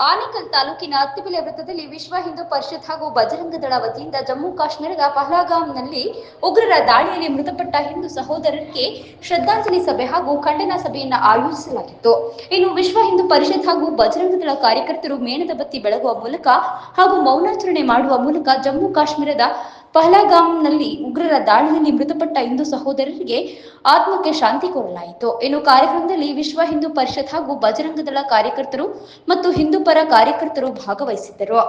ಆನೇಕಲ್ ತಾಲೂಕಿನ ಅತ್ತಿಬೆಲೆ ವೃತ್ತದಲ್ಲಿ ವಿಶ್ವ ಹಿಂದೂ ಪರಿಷತ್ ಹಾಗೂ ಬಜರಂಗ ದಳ ವತಿಯಿಂದ ಜಮ್ಮು ಕಾಶ್ಮೀರದ ಪಹಲಗಾಂನಲ್ಲಿ ಉಗ್ರರ ದಾಳಿಯಲ್ಲಿ ಮೃತಪಟ್ಟ ಹಿಂದೂ ಸಹೋದರರಿಗೆ ಶ್ರದ್ಧಾಂಜಲಿ ಸಭೆ ಹಾಗೂ ಖಂಡನಾ ಸಭೆಯನ್ನು ಆಯೋಜಿಸಲಾಗಿತ್ತು. ಇನ್ನು ವಿಶ್ವ ಹಿಂದೂ ಪರಿಷತ್ ಹಾಗೂ ಬಜರಂಗ ದಳ ಕಾರ್ಯಕರ್ತರು ಮೇಣದ ಬತ್ತಿ ಬೆಳಗುವ ಮೂಲಕ ಹಾಗೂ ಮೌನಾಚರಣೆ ಮಾಡುವ ಮೂಲಕ ಜಮ್ಮು ಕಾಶ್ಮೀರದ ಪಹಲಗಾಂನಲ್ಲಿ ಉಗ್ರರ ದಾಳಿಯಲ್ಲಿ ಮೃತಪಟ್ಟ ಹಿಂದೂ ಸಹೋದರರಿಗೆ ಆತ್ಮಕ್ಕೆ ಶಾಂತಿ ಕೋರಲಾಯಿತು. ಇನ್ನು ಕಾರ್ಯಕ್ರಮದಲ್ಲಿ ವಿಶ್ವ ಹಿಂದೂ ಪರಿಷತ್ ಹಾಗೂ ಬಜರಂಗ ದಳ ಕಾರ್ಯಕರ್ತರು ಮತ್ತು ಹಿಂದೂ ಪರ ಕಾರ್ಯಕರ್ತರು ಭಾಗವಹಿಸಿದ್ದರು.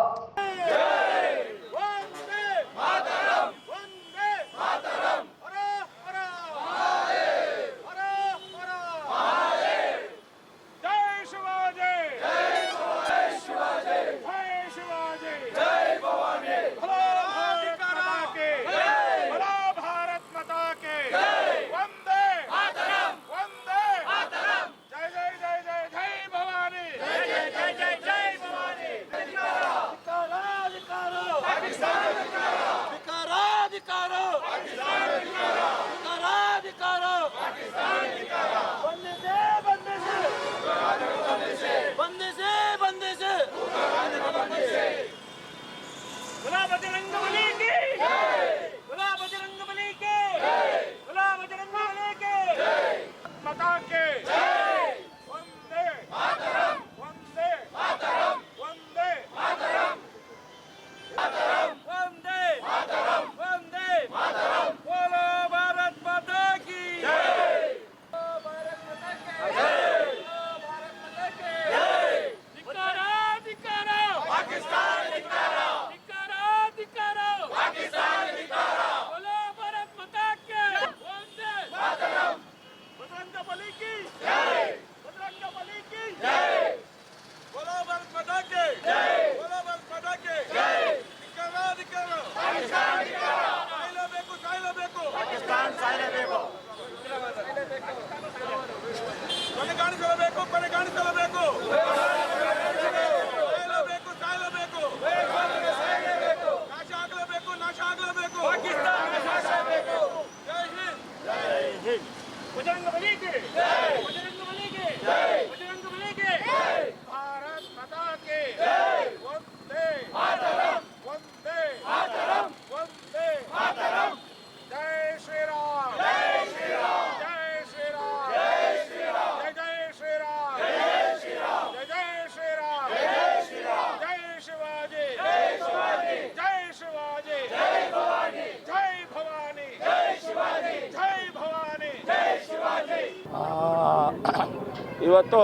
ಇವತ್ತು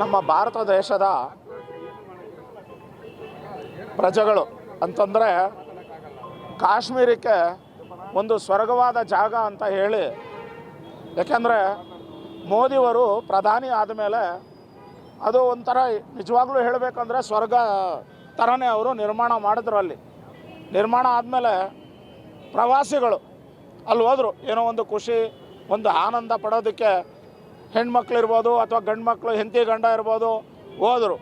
ನಮ್ಮ ಭಾರತ ದೇಶದ ಪ್ರಜೆಗಳು ಅಂತಂದರೆ ಕಾಶ್ಮೀರಕ್ಕೆ ಒಂದು ಸ್ವರ್ಗವಾದ ಜಾಗ ಅಂತ ಹೇಳಿ, ಯಾಕೆಂದರೆ ಮೋದಿಯವರು ಪ್ರಧಾನಿ ಆದಮೇಲೆ ಅದು ಒಂಥರ ನಿಜವಾಗ್ಲೂ ಹೇಳಬೇಕಂದ್ರೆ ಸ್ವರ್ಗ ಥರನೇ ಅವರು ನಿರ್ಮಾಣ ಮಾಡಿದ್ರು ಅಲ್ಲಿ. ನಿರ್ಮಾಣ ಆದಮೇಲೆ ಪ್ರವಾಸಿಗಳು ಅಲ್ಲಿ ಹೋದರು. ಏನೋ ಒಂದು ಖುಷಿ, ಒಂದು ಆನಂದ ಪಡೋದಕ್ಕೆ ಹೆಣ್ಮಕ್ಳಿರ್ಬೋದು ಅಥವಾ ಗಂಡು ಮಕ್ಕಳು ಹೆಂಡತಿ ಗಂಡ ಇರ್ಬೋದು, ಹೋದರು.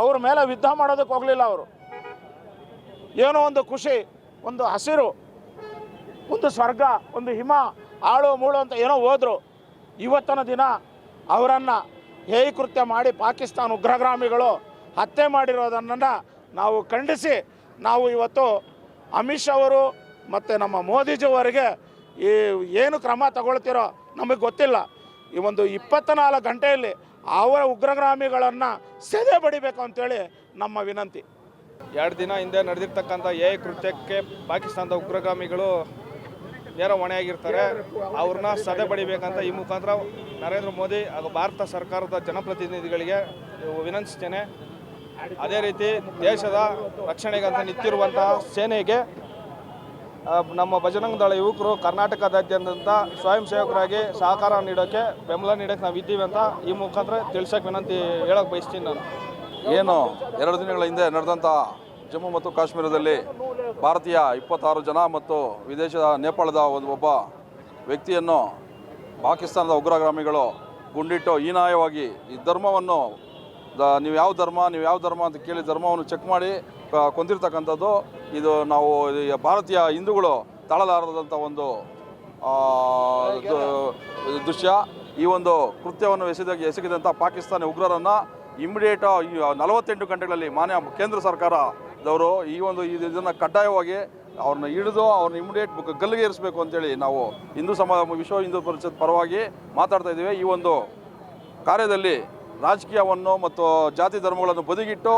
ಅವ್ರ ಮೇಲೆ ಯುದ್ಧ ಮಾಡೋದಕ್ಕೆ ಹೋಗಲಿಲ್ಲ ಅವರು. ಏನೋ ಒಂದು ಖುಷಿ, ಒಂದು ಹಸಿರು, ಒಂದು ಸ್ವರ್ಗ, ಒಂದು ಹಿಮ, ಆಳು, ಮೂಳು ಅಂತ ಏನೋ ಹೋದರು. ಇವತ್ತನ ದಿನ ಅವರನ್ನು ಹೇಯ ಕೃತ್ಯ ಮಾಡಿ ಪಾಕಿಸ್ತಾನ ಉಗ್ರಗ್ರಾಮಿಗಳು ಹತ್ಯೆ ಮಾಡಿರೋದನ್ನು ನಾವು ಖಂಡಿಸಿ, ನಾವು ಇವತ್ತು ಅಮಿತ್ ಶಾ ಅವರು ಮತ್ತು ನಮ್ಮ ಮೋದಿಜಿಯವರಿಗೆ ಈ ಏನು ಕ್ರಮ ತಗೊಳ್ತಿರೋ ನಮಗೆ ಗೊತ್ತಿಲ್ಲ. ಈ ಒಂದು ಇಪ್ಪತ್ತ್ನಾಲ್ಕು ಗಂಟೆಯಲ್ಲಿ ಅವರ ಉಗ್ರಗಾಮಿಗಳನ್ನು ಸೆದೆ ಬಡಿಬೇಕು ಅಂತೇಳಿ ನಮ್ಮ ವಿನಂತಿ. ಎರಡು ದಿನ ಹಿಂದೆ ನಡೆದಿರ್ತಕ್ಕಂಥ ಎ ಕೃತ್ಯಕ್ಕೆ ಪಾಕಿಸ್ತಾನದ ಉಗ್ರಗಾಮಿಗಳು ನೇರ ಹೊಣೆಯಾಗಿರ್ತಾರೆ. ಅವ್ರನ್ನ ಸದೆ ಬಡಿಬೇಕಂತ ಈ ಮುಖಾಂತರ ನರೇಂದ್ರ ಮೋದಿ ಹಾಗೂ ಭಾರತ ಸರ್ಕಾರದ ಜನಪ್ರತಿನಿಧಿಗಳಿಗೆ ವಿನಂತಿಸ್ತೇನೆ. ಅದೇ ರೀತಿ ದೇಶದ ರಕ್ಷಣೆಗಂತ ನಿಂತಿರುವಂತಹ ಸೇನೆಗೆ ನಮ್ಮ ಭಜರಂಗ ದಳ ಯುವಕರು ಕರ್ನಾಟಕದಾದ್ಯಂತ ಸ್ವಯಂ ಸೇವಕರಾಗಿ ಸಹಕಾರ ನೀಡೋಕ್ಕೆ ಬೆಂಬಲ ನೀಡೋಕ್ಕೆ ನಾವು ಇದ್ದೀವಿ ಅಂತ ಈ ಮುಖಾಂತರ ತಿಳ್ಸೋಕೆ ವಿನಂತಿ ಹೇಳೋಕೆ ಬಯಸ್ತೀನಿ ನಾನು. ಏನು? ಎರಡು ದಿನಗಳ ಹಿಂದೆ ನಡೆದಂಥ ಜಮ್ಮು ಮತ್ತು ಕಾಶ್ಮೀರದಲ್ಲಿ ಭಾರತೀಯ ಇಪ್ಪತ್ತಾರು ಜನ ಮತ್ತು ವಿದೇಶದ ನೇಪಾಳದ ಒಂದು ಒಬ್ಬ ವ್ಯಕ್ತಿಯನ್ನು ಪಾಕಿಸ್ತಾನದ ಉಗ್ರಗಾಮಿಗಳು ಗುಂಡಿಟ್ಟು ಹೀನಾಯವಾಗಿ ಈ ಧರ್ಮವನ್ನು ನೀವು ಯಾವ ಧರ್ಮ, ನೀವು ಯಾವ ಧರ್ಮ ಅಂತ ಕೇಳಿ ಧರ್ಮವನ್ನು ಚೆಕ್ ಮಾಡಿ ಕೊಂದಿರ್ತಕ್ಕಂಥದ್ದು ಇದು ನಾವು ಭಾರತೀಯ ಹಿಂದೂಗಳು ತಾಳಲಾರದಂಥ ಒಂದು ದೃಶ್ಯ. ಈ ಒಂದು ಕೃತ್ಯವನ್ನು ಎಸೆದ, ಎಸಗಿದಂಥ ಪಾಕಿಸ್ತಾನಿ ಉಗ್ರರನ್ನು ಇಮಿಡಿಯೇಟ್ ನಲವತ್ತೆಂಟು ಗಂಟೆಗಳಲ್ಲಿ ಮಾನ್ಯ ಕೇಂದ್ರ ಸರ್ಕಾರದವರು ಈ ಒಂದು ಇದನ್ನು ಕಡ್ಡಾಯವಾಗಿ ಅವ್ರನ್ನ ಹಿಡಿದು ಅವ್ರನ್ನ ಇಮಿಡಿಯೇಟ್ ಗಲ್ಲಿಗೆ ಇರಿಸಬೇಕು ಅಂತೇಳಿ ನಾವು ಹಿಂದೂ ಸಮಾಜ, ವಿಶ್ವ ಹಿಂದೂ ಪರಿಷತ್ ಪರವಾಗಿ ಮಾತಾಡ್ತಾ ಇದ್ದೀವಿ. ಈ ಒಂದು ಕಾರ್ಯದಲ್ಲಿ ರಾಜಕೀಯವನ್ನು ಮತ್ತು ಜಾತಿ ಧರ್ಮಗಳನ್ನು ಬದಿಗಿಟ್ಟು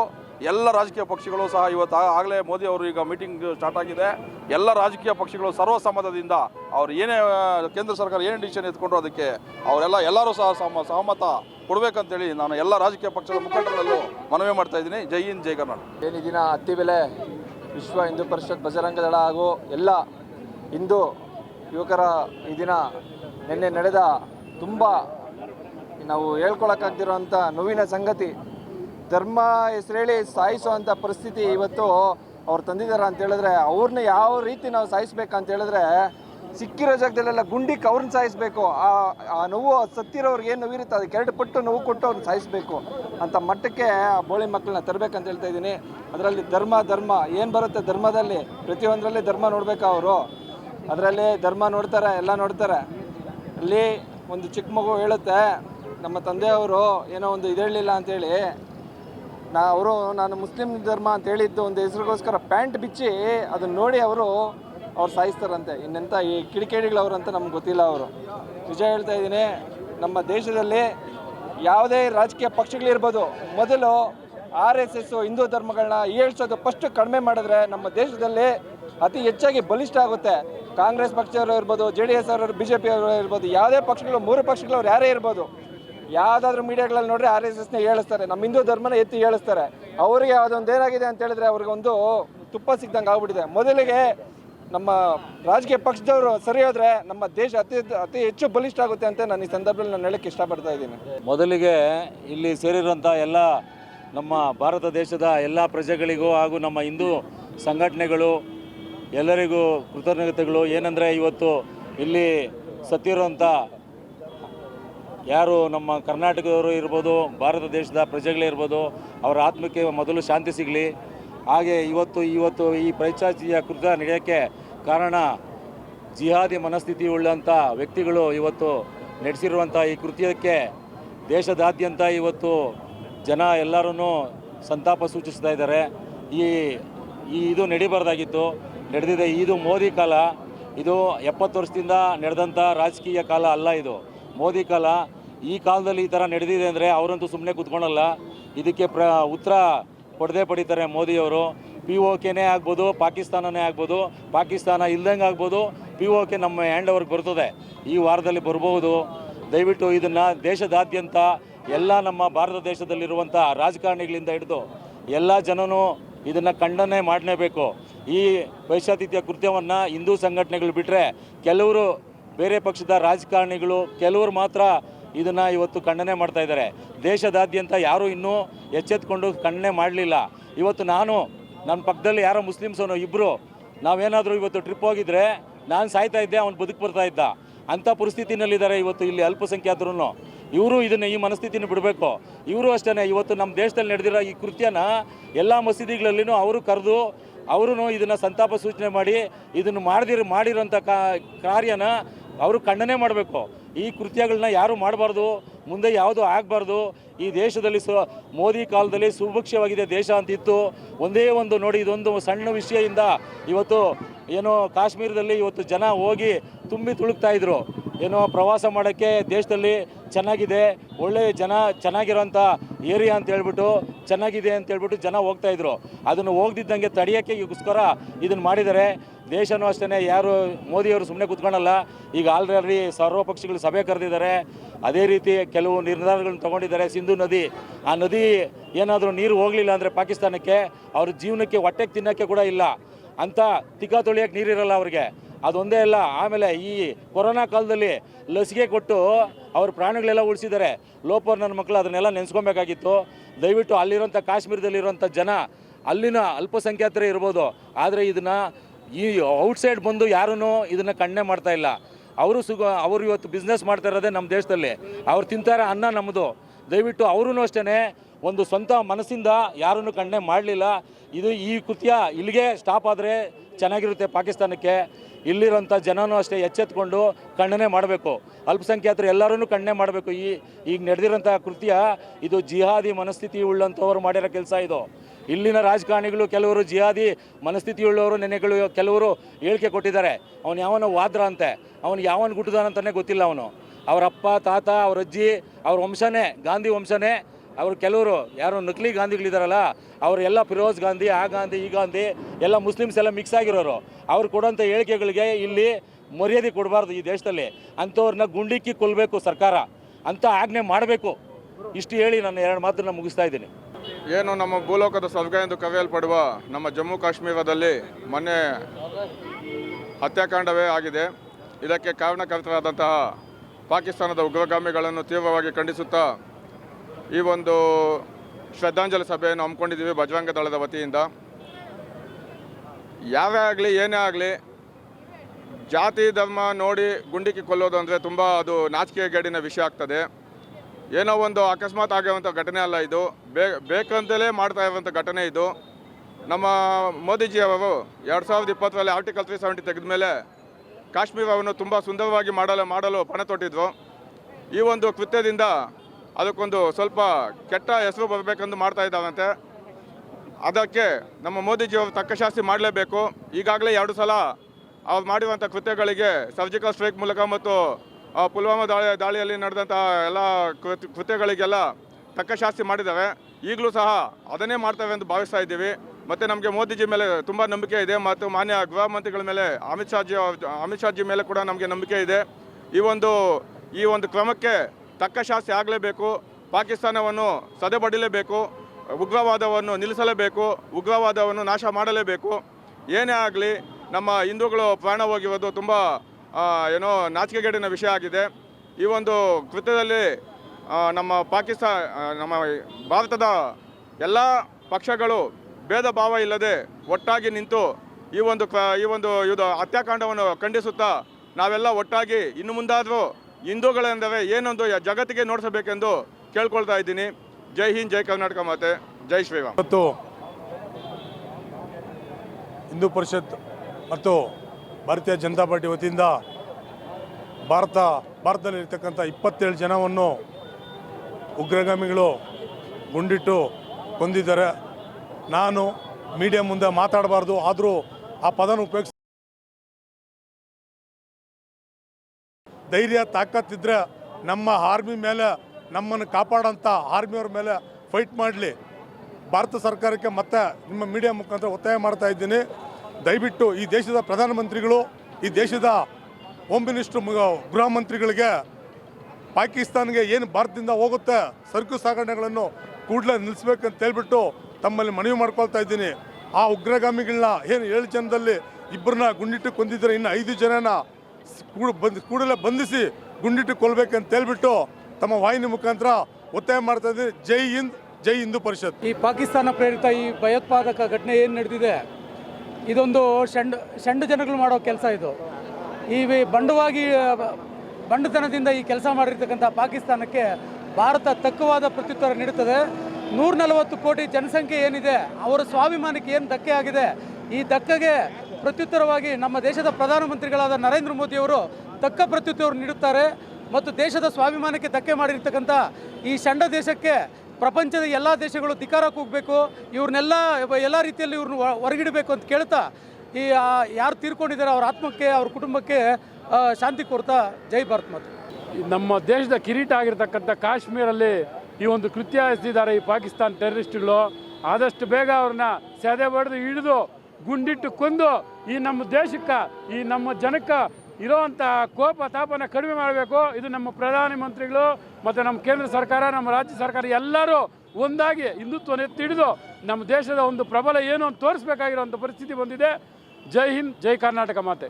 ಎಲ್ಲ ರಾಜಕೀಯ ಪಕ್ಷಗಳು ಸಹ ಇವತ್ತು ಆಗಲೇ ಮೋದಿ ಅವರು ಈಗ ಮೀಟಿಂಗ್ ಸ್ಟಾರ್ಟ್ ಆಗಿದೆ. ಎಲ್ಲ ರಾಜಕೀಯ ಪಕ್ಷಗಳು ಸರ್ವಸಮ್ಮತದಿಂದ ಅವ್ರು ಏನೇ ಕೇಂದ್ರ ಸರ್ಕಾರ ಏನು ಡಿಸಿಷನ್ ಎತ್ಕೊಂಡ್ರು ಅದಕ್ಕೆ ಅವರೆಲ್ಲ ಎಲ್ಲರೂ ಸಹ ಸಹಮತ ಕೊಡಬೇಕಂತೇಳಿ ನಾನು ಎಲ್ಲ ರಾಜಕೀಯ ಪಕ್ಷದ ಮುಖಂಡರಲ್ಲೂ ಮನವಿ ಮಾಡ್ತಾ ಇದ್ದೀನಿ. ಜೈ ಹಿಂದ್, ಜೈ ಕರ್ನಾಟಕ. ಏನು ದಿನ ದಿನ ಅತ್ತಿಬೆಲೆ ವಿಶ್ವ ಹಿಂದೂ ಪರಿಷತ್ ಬಜರಂಗ ದಳ ಹಾಗೂ ಎಲ್ಲ ಹಿಂದೂ ಯುವಕರ ಈ ದಿನ ನಿನ್ನೆ ನಡೆದ ತುಂಬ ನಾವು ಹೇಳ್ಕೊಳಕ್ಕಾಗ್ದಿರೋಂಥ ನೋವಿನ ಸಂಗತಿ ಧರ್ಮ ಹೆಸರೇಳಿ ಸಾಯಿಸುವಂಥ ಪರಿಸ್ಥಿತಿ ಇವತ್ತು ಅವ್ರು ತಂದಿದ್ದಾರೆ ಅಂತ ಹೇಳಿದ್ರೆ ಅವ್ರನ್ನ ಯಾವ ರೀತಿ ನಾವು ಸಾಯಿಸ್ಬೇಕಂತ ಹೇಳಿದ್ರೆ ಸಿಕ್ಕಿರೋ ಜಾಗದಲ್ಲೆಲ್ಲ ಗುಂಡಿಕ್ಕೆ ಅವ್ರನ್ನ ಸಾಯಿಸಬೇಕು. ಆ ಆ ನೋವು ಸತ್ತಿರೋರ್ಗೆ ಏನು ನೋವಿರುತ್ತೆ ಅದಕ್ಕೆ ಎರಡು ಪಟ್ಟು ನೋವು ಕೊಟ್ಟು ಅವ್ರನ್ನ ಸಾಯಿಸಬೇಕು ಅಂತ ಮಟ್ಟಕ್ಕೆ ಆ ಬೋಳಿ ಮಕ್ಕಳನ್ನ ತರಬೇಕಂತ ಹೇಳ್ತಾ ಇದ್ದೀನಿ. ಅದರಲ್ಲಿ ಧರ್ಮ ಧರ್ಮ ಏನು ಬರುತ್ತೆ ಧರ್ಮದಲ್ಲಿ? ಪ್ರತಿಯೊಂದರಲ್ಲಿ ಧರ್ಮ ನೋಡ್ಬೇಕು ಅವರು? ಅದರಲ್ಲಿ ಧರ್ಮ ನೋಡ್ತಾರೆ, ಎಲ್ಲ ನೋಡ್ತಾರೆ. ಅಲ್ಲಿ ಒಂದು ಚಿಕ್ಕ ಮಗು ಹೇಳುತ್ತೆ ನಮ್ಮ ತಂದೆಯವರು ಏನೋ ಒಂದು ಇದು ಹೇಳಲಿಲ್ಲ ಅಂತೇಳಿ, ನಾ ಅವರು ನಾನು ಮುಸ್ಲಿಂ ಧರ್ಮ ಅಂತ ಹೇಳಿದ್ದು ಒಂದು ಹೆಸರಿಗೋಸ್ಕರ ಪ್ಯಾಂಟ್ ಬಿಚ್ಚಿ ಅದನ್ನು ನೋಡಿ ಅವರು ಅವ್ರು ಸಾಯಿಸ್ತಾರಂತೆ. ಇನ್ನೆಂಥ ಈ ಕಿಡಿಕೇಡಿಗಳವ್ರು ಅಂತ ನಮ್ಗೆ ಗೊತ್ತಿಲ್ಲ ಅವರು. ನಿಜ ಹೇಳ್ತಾ ಇದ್ದೀನಿ, ನಮ್ಮ ದೇಶದಲ್ಲಿ ಯಾವುದೇ ರಾಜಕೀಯ ಪಕ್ಷಗಳಿರ್ಬೋದು ಮೊದಲು ಆರ್ ಎಸ್ ಎಸ್ ಹಿಂದೂ ಧರ್ಮಗಳನ್ನ ಏಳ್ಸೋದು ಫಸ್ಟ್ ಕಡಿಮೆ ಮಾಡಿದ್ರೆ ನಮ್ಮ ದೇಶದಲ್ಲಿ ಅತಿ ಹೆಚ್ಚಾಗಿ ಬಲಿಷ್ಠ ಆಗುತ್ತೆ. ಕಾಂಗ್ರೆಸ್ ಪಕ್ಷದವರು ಇರ್ಬೋದು, ಜೆ ಡಿ ಎಸ್ ಅವರು ಬಿ ಜೆ ಪಿ ಅವರು ಇರ್ಬೋದು, ಯಾವುದೇ ಪಕ್ಷಗಳು ಮೂರು ಪಕ್ಷಗಳವ್ರು ಯಾರೇ ಇರ್ಬೋದು ಯಾವುದಾದ್ರೂ ಮೀಡಿಯಾಗಳಲ್ಲಿ ನೋಡ್ರೆ ಆರ್ ಎಸ್ ಎಸ್ನ ಹೇಳಿಸ್ತಾರೆ. ನಮ್ಮ ಹಿಂದೂ ಧರ್ಮನ ಎತ್ತಿ ಹೇಳಿಸ್ತಾರೆ. ಅವರಿಗೆ ಅದೊಂದು ಏನಾಗಿದೆ ಅಂತ ಹೇಳಿದ್ರೆ ಅವ್ರಿಗೆ ಒಂದು ತುಪ್ಪ ಸಿಗ್ದಂಗೆ ಆಗ್ಬಿಟ್ಟಿದೆ. ಮೊದಲಿಗೆ ನಮ್ಮ ರಾಜಕೀಯ ಪಕ್ಷದವರು ಸರಿ ಹೋದ್ರೆ ನಮ್ಮ ದೇಶ ಅತಿ ಅತಿ ಹೆಚ್ಚು ಬಲಿಷ್ಠ ಆಗುತ್ತೆ ಅಂತ ನಾನು ಈ ಸಂದರ್ಭದಲ್ಲಿ ನಾನು ಹೇಳಕ್ಕೆ ಇಷ್ಟಪಡ್ತಾ ಇದ್ದೀನಿ. ಮೊದಲಿಗೆ ಇಲ್ಲಿ ಸೇರಿರುವಂಥ ಎಲ್ಲ ನಮ್ಮ ಭಾರತ ದೇಶದ ಎಲ್ಲ ಪ್ರಜೆಗಳಿಗೂ ಹಾಗೂ ನಮ್ಮ ಹಿಂದೂ ಸಂಘಟನೆಗಳು ಎಲ್ಲರಿಗೂ ಕೃತಜ್ಞತೆಗಳು. ಏನಂದರೆ ಇವತ್ತು ಇಲ್ಲಿ ಸತ್ತಿರುವಂಥ ಯಾರು ನಮ್ಮ ಕರ್ನಾಟಕದವರು ಇರ್ಬೋದು, ಭಾರತ ದೇಶದ ಪ್ರಜೆಗಳೇ ಇರ್ಬೋದು, ಅವರ ಆತ್ಮಕ್ಕೆ ಮೊದಲು ಶಾಂತಿ ಸಿಗಲಿ. ಹಾಗೆ ಇವತ್ತು ಇವತ್ತು ಈ ಪೈಚಾಚಿಯ ಕೃತ್ಯ ನಡೆಯೋಕ್ಕೆ ಕಾರಣ ಜಿಹಾದಿ ಮನಸ್ಥಿತಿ ಉಳ್ಳಂಥ ವ್ಯಕ್ತಿಗಳು ಇವತ್ತು ನಡೆಸಿರುವಂಥ ಈ ಕೃತ್ಯಕ್ಕೆ ದೇಶದಾದ್ಯಂತ ಇವತ್ತು ಜನ ಎಲ್ಲರೂ ಸಂತಾಪ ಸೂಚಿಸ್ತಾ ಇದ್ದಾರೆ. ಈ ಈ ಇದು ನಡಿಬಾರ್ದಾಗಿತ್ತು. ನಡೆದಿದೆ ಇದು ಮೋದಿ ಕಾಲ. ಇದು ಎಪ್ಪತ್ತು ವರ್ಷದಿಂದ ನಡೆದಂಥ ರಾಜಕೀಯ ಕಾಲ ಅಲ್ಲ ಇದು. ಮೋದಿ ಕಾಲ ಈ ಕಾಲದಲ್ಲಿ ಈ ಥರ ನಡೆದಿದೆ ಅಂದರೆ ಅವರಂತೂ ಸುಮ್ಮನೆ ಕೂತ್ಕೊಳಲ್ಲ. ಇದಕ್ಕೆ ಪ್ರ, ಉತ್ತರ ಕೊಡದೆ ಪಡಿತಾರೆ ಮೋದಿಯವರು ಪಿ ಓ ಕೆನೇ ಆಗ್ಬೋದು, ಪಾಕಿಸ್ತಾನನೇ ಆಗ್ಬೋದು, ಪಾಕಿಸ್ತಾನ ಇಲ್ದಂಗೆ ಆಗ್ಬೋದು ಪಿ ಓ ಕೆ ನಮ್ಮ ಹ್ಯಾಂಡ್ ಓವರ್ಗೆ ಬರ್ತದೆ. ಈ ವಾರದಲ್ಲಿ ಬರ್ಬೋದು ದಯವಿಟ್ಟು ಇದನ್ನು ದೇಶದಾದ್ಯಂತ ಎಲ್ಲ ನಮ್ಮ ಭಾರತ ದೇಶದಲ್ಲಿರುವಂಥ ರಾಜಕಾರಣಿಗಳಿಂದ ಹಿಡಿದು ಎಲ್ಲ ಜನನೂ ಇದನ್ನು ಖಂಡನೆ ಮಾಡಲೇಬೇಕು. ಈ ಪೈಶಾತಿಥ್ಯ ಕೃತ್ಯವನ್ನು ಹಿಂದೂ ಸಂಘಟನೆಗಳು ಬಿಟ್ಟರೆ ಕೆಲವರು ಬೇರೆ ಪಕ್ಷದ ರಾಜಕಾರಣಿಗಳು ಕೆಲವರು ಮಾತ್ರ ಇದನ್ನು ಇವತ್ತು ಖಂಡನೆ ಮಾಡ್ತಾ ಇದ್ದಾರೆ. ದೇಶದಾದ್ಯಂತ ಯಾರೂ ಇನ್ನೂ ಎಚ್ಚೆತ್ಕೊಂಡು ಖಂಡನೆ ಮಾಡಲಿಲ್ಲ. ಇವತ್ತು ನಾನು, ನನ್ನ ಪಕ್ಕದಲ್ಲಿ ಯಾರೋ ಮುಸ್ಲಿಮ್ಸನು ಇಬ್ಬರು ನಾವೇನಾದರೂ ಇವತ್ತು ಟ್ರಿಪ್ ಹೋಗಿದ್ರೆ ನಾನು ಸಾಯ್ತಾ ಇದ್ದೆ, ಅವ್ನು ಬದುಕು ಬರ್ತಾ ಇದ್ದ. ಅಂಥ ಪರಿಸ್ಥಿತಿನಲ್ಲಿದ್ದಾರೆ ಇವತ್ತು ಇಲ್ಲಿ ಅಲ್ಪಸಂಖ್ಯಾತರು ಇವರು ಇದನ್ನು ಈ ಮನಸ್ಥಿತಿನ ಬಿಡಬೇಕು. ಇವರು ಅಷ್ಟೇ ಇವತ್ತು ನಮ್ಮ ದೇಶದಲ್ಲಿ ನಡೆದಿರೋ ಈ ಕೃತ್ಯನ ಎಲ್ಲ ಮಸೀದಿಗಳಲ್ಲಿನೂ ಅವರು ಕರೆದು ಅವರು ಇದನ್ನು ಸಂತಾಪ ಸೂಚನೆ ಮಾಡಿ, ಇದನ್ನು ಮಾಡದಿರೋ ಮಾಡಿರೋಂಥ ಕಾರ್ಯನ ಅವರು ಖಂಡನೆ ಮಾಡಬೇಕು. ಈ ಕೃತ್ಯಗಳನ್ನ ಯಾರು ಮಾಡಬಾರ್ದು? ಮುಂದೆ ಯಾವುದು ಆಗಬಾರ್ದು? ಈ ದೇಶದಲ್ಲಿ ಸು, ಮೋದಿ ಕಾಲದಲ್ಲಿ ಸುಭಿಕ್ಷವಾಗಿದೆ ದೇಶ ಅಂತಿತ್ತು. ಒಂದೇ ಒಂದು ನೋಡಿ, ಇದೊಂದು ಸಣ್ಣ ವಿಷಯದಿಂದ ಇವತ್ತು ಏನೋ ಕಾಶ್ಮೀರದಲ್ಲಿ ಇವತ್ತು ಜನ ಹೋಗಿ ತುಂಬಿ ತುಳುಕ್ತಾ ಇದ್ರು. ಏನೋ ಪ್ರವಾಸ ಮಾಡೋಕ್ಕೆ ದೇಶದಲ್ಲಿ ಚೆನ್ನಾಗಿದೆ ಒಳ್ಳೆಯ ಜನ ಚೆನ್ನಾಗಿರೋಂಥ ಏರಿಯಾ ಅಂತ ಹೇಳ್ಬಿಟ್ಟು, ಚೆನ್ನಾಗಿದೆ ಅಂತ ಹೇಳ್ಬಿಟ್ಟು ಜನ ಹೋಗ್ತಾ ಇದ್ರು. ಅದನ್ನು ಹೋಗ್ದಿದ್ದಂಗೆ ತಡೆಯೋಕ್ಕೆ ಈಗೋಸ್ಕರ ಇದನ್ನು ಮಾಡಿದ್ದಾರೆ. ದೇಶನೂ ಅಷ್ಟೇ ಯಾರು ಮೋದಿಯವರು ಸುಮ್ಮನೆ ಕೂತ್ಕೊಳ್ಳಲ್ಲ ಈಗ ಆಲ್ರೆಡಿ ಸರ್ವಪಕ್ಷಗಳು ಸಭೆ ಕರೆದಿದ್ದಾರೆ. ಅದೇ ರೀತಿ ಕೆಲವು ನಿರ್ಧಾರಗಳನ್ನು ತಗೊಂಡಿದ್ದಾರೆ. ಸಿಂಧು ನದಿ, ಆ ನದಿ ಏನಾದರೂ ನೀರು ಹೋಗಲಿಲ್ಲ ಅಂದರೆ ಪಾಕಿಸ್ತಾನಕ್ಕೆ, ಅವ್ರ ಜೀವನಕ್ಕೆ ಹೊಟ್ಟೆಗೆ ತಿನ್ನೋಕ್ಕೆ ಕೂಡ ಇಲ್ಲ. ಅಂತ ತಿಕ್ಕ ತೊಳಿಯೋಕೆ ನೀರಿರಲ್ಲ ಅವ್ರಿಗೆ. ಅದೊಂದೇ ಅಲ್ಲ, ಆಮೇಲೆ ಈ ಕೊರೋನಾ ಕಾಲದಲ್ಲಿ ಲಸಿಕೆ ಕೊಟ್ಟು ಅವ್ರ ಪ್ರಾಣಗಳೆಲ್ಲ ಉಳಿಸಿದ್ದಾರೆ. ಲೋಪರ್ ನನ್ನ ಮಕ್ಕಳು ಅದನ್ನೆಲ್ಲ ನೆನೆಸ್ಕೊಬೇಕಾಗಿತ್ತು. ದಯವಿಟ್ಟು ಅಲ್ಲಿರೋಂಥ ಕಾಶ್ಮೀರದಲ್ಲಿರುವಂಥ ಜನ, ಅಲ್ಲಿನ ಅಲ್ಪಸಂಖ್ಯಾತರೇ ಇರ್ಬೋದು. ಆದರೆ ಇದನ್ನು ಈ ಔಟ್ಸೈಡ್ ಬಂದು ಯಾರೂ ಇದನ್ನು ಕಣ್ಣೆ ಮಾಡ್ತಾ ಇಲ್ಲ. ಅವರು ಸುಗ, ಅವರು ಇವತ್ತು ಬಿಸ್ನೆಸ್ ಮಾಡ್ತಾ ಇರೋದೇ ನಮ್ಮ ದೇಶದಲ್ಲಿ. ಅವ್ರು ತಿಂತಾರೆ ಅನ್ನ ನಮ್ಮದು ದಯವಿಟ್ಟು ಅವರೂ ಅಷ್ಟೇ ಒಂದು ಸ್ವಂತ ಮನಸ್ಸಿಂದ ಯಾರನ್ನು ಕಣ್ಣೆ ಮಾಡಲಿಲ್ಲ. ಇದು ಈ ಕೃತ್ಯ ಇಲ್ಲಿಗೆ ಸ್ಟಾಪ್ ಆದರೆ ಚೆನ್ನಾಗಿರುತ್ತೆ ಪಾಕಿಸ್ತಾನಕ್ಕೆ. ಇಲ್ಲಿರೋಂಥ ಜನನೂ ಅಷ್ಟೇ ಎಚ್ಚೆತ್ಕೊಂಡು ಖಂಡನೆ ಮಾಡಬೇಕು. ಅಲ್ಪಸಂಖ್ಯಾತರು ಎಲ್ಲರೂ ಖಂಡನೆ ಮಾಡಬೇಕು. ಈ, ಈಗ ನಡೆದಿರೋಂಥ ಕೃತ್ಯ, ಇದು ಜಿಹಾದಿ ಮನಸ್ಥಿತಿ ಉಳ್ಳಂಥವ್ರು ಮಾಡಿರೋ ಕೆಲಸ ಇದು. ಇಲ್ಲಿನ ರಾಜಕಾರಣಿಗಳು ಕೆಲವರು ಜಿಹಾದಿ ಮನಸ್ಥಿತಿ ಉಳ್ಳವರು, ನೆನೆಗಳು ಕೆಲವರು ಹೇಳಿಕೆ ಕೊಟ್ಟಿದ್ದಾರೆ. ಅವನು ಯಾವನ ವಾದ್ರ ಅಂತೆ. ಅವನು ಯಾವನ ಗುಟ್ಟದಾನಂತಲೇ ಗೊತ್ತಿಲ್ಲ ಅವನು. ಅವರ ಅಪ್ಪ, ತಾತ, ಅವ್ರ ಅಜ್ಜಿ, ಅವ್ರ ವಂಶನೇ, ಗಾಂಧಿ ವಂಶನೇ ಅವರು ಕೆಲವರು ಯಾರು ನಕಲಿ ಗಾಂಧಿಗಳಿದಾರಲ್ಲ ಅವರೆಲ್ಲ ಫಿರೋಜ್ ಗಾಂಧಿ, ಆ ಗಾಂಧಿ, ಈ ಗಾಂಧಿ, ಎಲ್ಲ ಮುಸ್ಲಿಮ್ಸ್ ಎಲ್ಲ ಮಿಕ್ಸ್ ಆಗಿರೋರು. ಅವ್ರು ಕೊಡೋಂಥ ಹೇಳಿಕೆಗಳಿಗೆ ಇಲ್ಲಿ ಮರ್ಯಾದೆ ಕೊಡಬಾರ್ದು ಈ ದೇಶದಲ್ಲಿ. ಅಂಥವ್ರನ್ನ ಗುಂಡಿಕ್ಕಿ ಕೊಲ್ಲಬೇಕು ಸರ್ಕಾರ. ಅಂತ ಆಜ್ಞೆ ಮಾಡಬೇಕು. ಇಷ್ಟು ಹೇಳಿ ನಾನು ಎರಡು ಮಾತನ್ನ ಮುಗಿಸ್ತಾ ಇದ್ದೀನಿ. ಏನು ನಮ್ಮ ಭೂಲೋಕದ ಸ್ವರ್ಗ ಎಂದು ಕವಿಯಲ್ಪಡುವ ನಮ್ಮ ಜಮ್ಮು ಕಾಶ್ಮೀರದಲ್ಲಿ ಮೊನ್ನೆ ಹತ್ಯಾಕಾಂಡವೇ ಆಗಿದೆ. ಇದಕ್ಕೆ ಕಾರಣಕರ್ತರಾದಂತಹ ಪಾಕಿಸ್ತಾನದ ಉಗ್ರಗಾಮಿಗಳನ್ನು ತೀವ್ರವಾಗಿ ಖಂಡಿಸುತ್ತಾ ಈ ಒಂದು ಶ್ರದ್ಧಾಂಜಲಿ ಸಭೆಯನ್ನು ಹಮ್ಮಿಕೊಂಡಿದ್ದೀವಿ ಬಜರಂಗ ದಳದ ವತಿಯಿಂದ. ಯಾವೇ ಆಗಲಿ, ಏನೇ ಆಗಲಿ, ಜಾತಿ, ಧರ್ಮ ನೋಡಿ ಗುಂಡಿಕ್ಕಿ ಕೊಲ್ಲೋದು ಅಂದರೆ ತುಂಬ ಅದು ನಾಚಿಕೆ ಗೇಡಿನ ವಿಷಯ ಆಗ್ತದೆ. ಏನೋ ಒಂದು ಅಕಸ್ಮಾತ್ ಆಗಿರುವಂಥ ಘಟನೆ ಅಲ್ಲ ಇದು. ಬೇ, ಬೇಕಂತಲೇ ಮಾಡ್ತಾ ಇರುವಂಥ ಘಟನೆ ಇದು. ನಮ್ಮ ಮೋದಿಜಿ ಅವರು ಎರಡು ಸಾವಿರದ ಇಪ್ಪತ್ತರಲ್ಲಿ ಆರ್ಟಿಕಲ್ ತ್ರೀ ಸೆವೆಂಟಿ ತೆಗೆದ ಮೇಲೆ ಕಾಶ್ಮೀರವನ್ನು ತುಂಬ ಸುಂದರವಾಗಿ ಮಾಡಲು ಮಾಡಲು ಪಣ ತೊಟ್ಟಿದ್ರು ಈ ಒಂದು ಕೃತ್ಯದಿಂದ ಅದಕ್ಕೊಂದು ಸ್ವಲ್ಪ ಕೆಟ್ಟ ಹೆಸರು ಬರಬೇಕೆಂದು ಮಾಡ್ತಾ ಇದ್ದಾವಂತೆ ಅದಕ್ಕೆ ನಮ್ಮ ಮೋದಿಜಿಯವರು ತಕ್ಕ ಶಾಸ್ತಿ ಮಾಡಲೇಬೇಕು. ಈಗಾಗಲೇ ಎರಡು ಸಲ ಅವ್ರು ಮಾಡಿರುವಂಥ ಕೃತ್ಯಗಳಿಗೆ ಸರ್ಜಿಕಲ್ ಸ್ಟ್ರೈಕ್ ಮೂಲಕ ಮತ್ತು ಪುಲ್ವಾಮಾ ದಾಳಿ, ದಾಳಿಯಲ್ಲಿ ನಡೆದಂಥ ಎಲ್ಲ ಕೃತ್ಯ, ಕೃತ್ಯಗಳಿಗೆಲ್ಲ ತಕ್ಕ ಶಾಸ್ತಿ ಮಾಡಿದ್ದಾರೆ. ಈಗಲೂ ಸಹ ಅದನ್ನೇ ಮಾಡ್ತವೆ ಎಂದು ಭಾವಿಸ್ತಾ ಇದ್ದೀವಿ. ಮತ್ತು ನಮಗೆ ಮೋದಿಜಿ ಮೇಲೆ ತುಂಬ ನಂಬಿಕೆ ಇದೆ ಮತ್ತು ಮಾನ್ಯ ಗೃಹ ಮಂತ್ರಿಗಳ ಮೇಲೆ ಅಮಿತ್ ಶಾಜಿ ಅಮಿತ್ ಶಾಜಿ ಮೇಲೆ ಕೂಡ ನಮಗೆ ನಂಬಿಕೆ ಇದೆ. ಈ ಒಂದು ಈ ಒಂದು ಕ್ರಮಕ್ಕೆ ತಕ್ಕ ಶಾಸ್ತಿ ಆಗಲೇಬೇಕು, ಪಾಕಿಸ್ತಾನವನ್ನು ಸದೆಬಡಿಲೇಬೇಕು, ಉಗ್ರವಾದವನ್ನು ನಿಲ್ಲಿಸಲೇಬೇಕು, ಉಗ್ರವಾದವನ್ನು ನಾಶ ಮಾಡಲೇಬೇಕು. ಏನೇ ಆಗಲಿ, ನಮ್ಮ ಹಿಂದೂಗಳು ಪ್ರಾಣ ಹೋಗಿರೋದು ತುಂಬ ಏನೋ ನಾಚಿಕೆಗೇಡಿನ ವಿಷಯ ಆಗಿದೆ. ಈ ಒಂದು ಕೃತ್ಯದಲ್ಲಿ ನಮ್ಮ ಪಾಕಿಸ್ತಾನ ನಮ್ಮ ಭಾರತದ ಎಲ್ಲ ಪಕ್ಷಗಳು ಭೇದ ಭಾವ ಇಲ್ಲದೆ ಒಟ್ಟಾಗಿ ನಿಂತು ಈ ಒಂದು ಈ ಒಂದು ಇದು ಹತ್ಯಾಕಾಂಡವನ್ನು ಖಂಡಿಸುತ್ತಾ ನಾವೆಲ್ಲ ಒಟ್ಟಾಗಿ ಇನ್ನು ಮುಂದಾದರೂ ಹಿಂದೂಗಳೆಂದರೆ ಏನೊಂದು ಜಗತ್ತಿಗೆ ನೋಡಿಸಬೇಕೆಂದು ಕೇಳ್ಕೊಳ್ತಾ ಇದ್ದೀನಿ. ಜೈ ಹಿಂದ್, ಜೈ ಕರ್ನಾಟಕ ಮಾತೆ, ಜೈ ಶ್ರೀರಾಮ್. ಮತ್ತು ಹಿಂದೂ ಪರಿಷತ್ ಮತ್ತು ಭಾರತೀಯ ಜನತಾ ಪಾರ್ಟಿ ವತಿಯಿಂದ ಭಾರತ, ಭಾರತದಲ್ಲಿರ್ತಕ್ಕಂಥ ಇಪ್ಪತ್ತೇಳು ಜನವನ್ನು ಉಗ್ರಗಾಮಿಗಳು ಗುಂಡಿಟ್ಟು ಕೊಂದಿದ್ದಾರೆ. ನಾನು ಮೀಡಿಯಾ ಮುಂದೆ ಮಾತಾಡಬಾರ್ದು. ಆದರೂ ಆ ಪದನ ಉಪಯೋಗಿಸಿ ಧೈರ್ಯ ತಾಕತ್ತಿದ್ರೆ ನಮ್ಮ ಆರ್ಮಿ ಮೇಲೆ, ನಮ್ಮನ್ನು ಕಾಪಾಡೋಂಥ ಆರ್ಮಿಯವ್ರ ಮೇಲೆ ಫೈಟ್ ಮಾಡಲಿ. ಭಾರತ ಸರ್ಕಾರಕ್ಕೆ ಮತ್ತೆ ನಿಮ್ಮ ಮೀಡಿಯಾ ಮುಖಾಂತರ ಒತ್ತಾಯ ಮಾಡ್ತಾ ಇದ್ದೀನಿ. ದಯವಿಟ್ಟು ಈ ದೇಶದ ಪ್ರಧಾನಮಂತ್ರಿಗಳು, ಈ ದೇಶದ ಹೋಮ್ ಮಿನಿಸ್ಟರ್ ಗೃಹ ಮಂತ್ರಿಗಳಿಗೆ, ಪಾಕಿಸ್ತಾನ್ಗೆ ಏನು ಭಾರತದಿಂದ ಹೋಗುತ್ತೆ, ಸರಕು ಸಾಗಣೆಗಳನ್ನು ಕೂಡಲೇ ನಿಲ್ಲಿಸ್ಬೇಕಂತ ಹೇಳ್ಬಿಟ್ಟು ತಮ್ಮಲ್ಲಿ ಮನವಿ ಮಾಡ್ಕೊಳ್ತಾ ಇದ್ದೀನಿ. ಆ ಉಗ್ರಗಾಮಿಗಳನ್ನ ಏನು ಏಳು ಜನದಲ್ಲಿ ಇಬ್ಬರನ್ನ ಗುಂಡಿಟ್ಟು ಕೊಂದಿದ್ದರೆ ಇನ್ನು ಐದು ಜನನ ಕೂಡ ಬಂದ್ ಕೂಡಲೇ ಬಂಧಿಸಿ ಗುಂಡಿಟ್ಟು ಕೊಲ್ಬೇಕಂತ ಹೇಳ್ಬಿಟ್ಟು ತಮ್ಮ ವಾಹಿನಿ ಮುಖಾಂತರ ಒತ್ತಾಯ ಮಾಡ್ತಾ ಇದ್ದೀವಿ. ಜೈ ಹಿಂದ್, ಜೈ ಹಿಂದೂ ಪರಿಷತ್. ಈ ಪಾಕಿಸ್ತಾನ ಪ್ರೇರಿತ ಈ ಭಯೋತ್ಪಾದಕ ಘಟನೆ ಏನು ನಡೆದಿದೆ? ಇದೊಂದು ಶಂಡ್ ಷಂಡು ಜನಗಳು ಮಾಡೋ ಕೆಲಸ ಇದು. ಈ ಬಂಡವಾಗಿ, ಬಂಡತನದಿಂದ ಬಂಡುತನದಿಂದ ಈ ಕೆಲಸ ಮಾಡಿರ್ತಕ್ಕಂಥ ಪಾಕಿಸ್ತಾನಕ್ಕೆ ಭಾರತ ತಕ್ಕವಾದ ಪ್ರತ್ಯುತ್ತರ ನೀಡುತ್ತದೆ. ನೂರ ನಲವತ್ತು ಕೋಟಿ ಜನಸಂಖ್ಯೆ ಏನಿದೆ, ಅವರ ಸ್ವಾಭಿಮಾನಕ್ಕೆ ಏನು ಧಕ್ಕೆ ಆಗಿದೆ? ಈ ಧಕ್ಕೆಗೆ ಪ್ರತ್ಯುತ್ತರವಾಗಿ ನಮ್ಮ ದೇಶದ ಪ್ರಧಾನಮಂತ್ರಿಗಳಾದ ನರೇಂದ್ರ ಮೋದಿಯವರು ತಕ್ಕ ಪ್ರತ್ಯುತ್ತರ ನೀಡುತ್ತಾರೆ ಮತ್ತು ದೇಶದ ಸ್ವಾಭಿಮಾನಕ್ಕೆ ಧಕ್ಕೆ ಮಾಡಿರ್ತಕ್ಕಂಥ ಈ ಷಂಡ ದೇಶಕ್ಕೆ ಪ್ರಪಂಚದ ಎಲ್ಲ ದೇಶಗಳು ಧಿಕಾರ ಕೂಗಬೇಕು, ಇವ್ರನ್ನೆಲ್ಲ, ಎಲ್ಲ ರೀತಿಯಲ್ಲಿ ಇವ್ರನ್ನ ಹೊರಗಿಡಬೇಕು ಅಂತ ಕೇಳ್ತಾ ಈ ಯಾರು ತೀರ್ಕೊಂಡಿದ್ದಾರೆ ಅವ್ರ ಆತ್ಮಕ್ಕೆ, ಅವ್ರ ಕುಟುಂಬಕ್ಕೆ ಶಾಂತಿ ಕೊಡ್ತಾ ಜೈ ಭಾರತ್ ಮಾತು. ನಮ್ಮ ದೇಶದ ಕಿರೀಟ ಆಗಿರ್ತಕ್ಕಂಥ ಕಾಶ್ಮೀರಲ್ಲಿ ಈ ಒಂದು ಕೃತ್ಯ ಎಸೆದಿದ್ದಾರೆ ಈ ಪಾಕಿಸ್ತಾನ ಟೆರರಿಸ್ಟ್ಗಳು ಆದಷ್ಟು ಬೇಗ ಅವ್ರನ್ನ ಸೆದೆ ಬಡಿದು ಹಿಡಿದು ಗುಂಡಿಟ್ಟು ಕೊಂದು ಈ ನಮ್ಮ ದೇಶಕ್ಕೆ, ಈ ನಮ್ಮ ಜನಕ್ಕೆ ಇರೋವಂಥ ಕೋಪ ತಾಪನ ಕಡಿಮೆ ಮಾಡಬೇಕು. ಇದು ನಮ್ಮ ಪ್ರಧಾನಮಂತ್ರಿಗಳು ಮತ್ತು ನಮ್ಮ ಕೇಂದ್ರ ಸರ್ಕಾರ, ನಮ್ಮ ರಾಜ್ಯ ಸರ್ಕಾರ ಎಲ್ಲರೂ ಒಂದಾಗಿ ಹಿಂದುತ್ವನ ಎತ್ತಿಡಿದು ನಮ್ಮ ದೇಶದ ಒಂದು ಪ್ರಬಲ ಏನು ಅಂತ ತೋರಿಸ್ಬೇಕಾಗಿರೋಂಥ ಪರಿಸ್ಥಿತಿ ಬಂದಿದೆ. ಜೈ ಹಿಂದ್, ಜೈ ಕರ್ನಾಟಕ ಮಾತೆ.